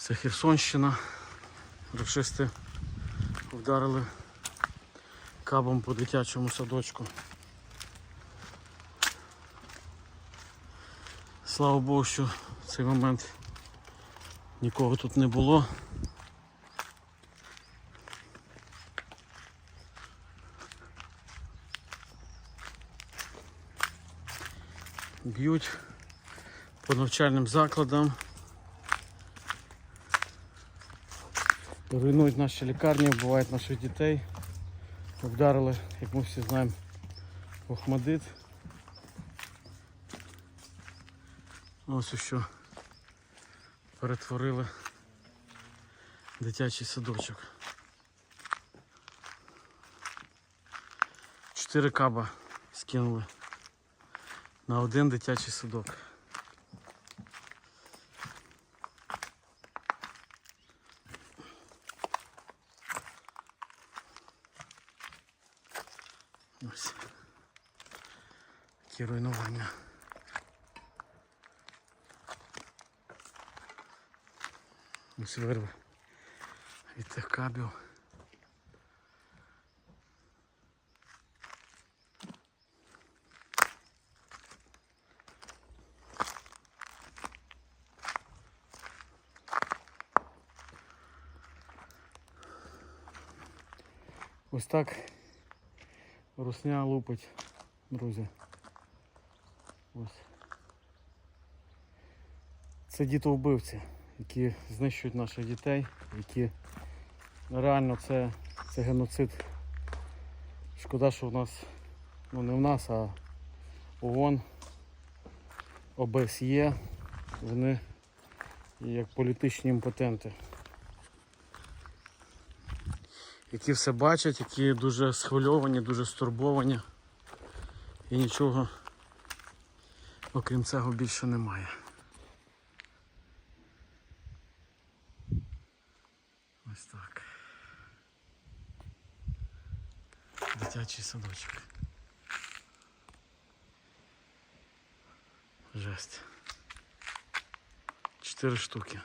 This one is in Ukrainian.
Це Херсонщина. Рашисти вдарили кабом по дитячому садочку. Слава Богу, що в цей момент нікого тут не було. Б'ють по навчальним закладам. Руйнують наші лікарні, вбивають наших дітей. Вдарили, як ми всі знаємо, Охмадит. Ось у що перетворили дитячий садочок. Чотири каба скинули на один дитячий садок. Ось. Такі руйнування. Ось вирви від тих кабів. Ось так русня лупить, друзі. Ось. Це дітовбивці, які знищують наших дітей, які реально це, це геноцид. Шкода, що в нас, ну не в нас, а ООН, ОБСЄ, вони як політичні імпотенти. Які все бачать, які дуже схвильовані, дуже стурбовані. І нічого окрім цього більше немає. Ось так. Дитячий садочок. Жесть. Чотири штуки.